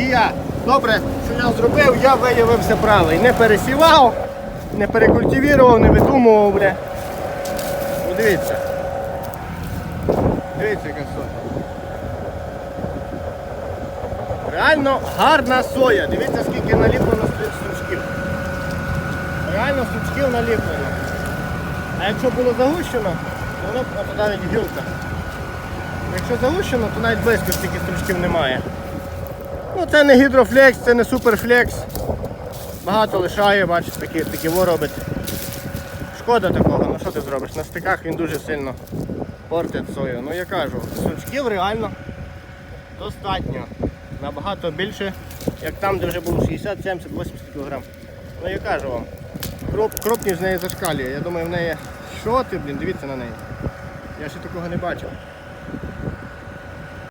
І я. Добре, я зробив, я виявився правий. Не пересівав, не перекультивував, не видумував, бля. Ну, дивіться. Дивіться, яка соя. Реально гарна соя. Дивіться, скільки наліплено стру- стручків. Реально стручків наліплено. А якщо було загущено, то воно навіть гілка. Якщо загущено, то навіть близько стільки стручків немає. Ну це не гідрофлекс, це не суперфлекс. Багато лишає, бачите, такі, такі во. Шкода такого, ну що ти зробиш? На стиках він дуже сильно портить сою. Ну я кажу, стручків реально достатньо. Набагато більше, як там, де вже було 60, 70, 80 кг. Ну я кажу вам, кроп, кропність з неї зашкалює. Я думаю, в неї що ти, блін, дивіться на неї. Я ще такого не бачив.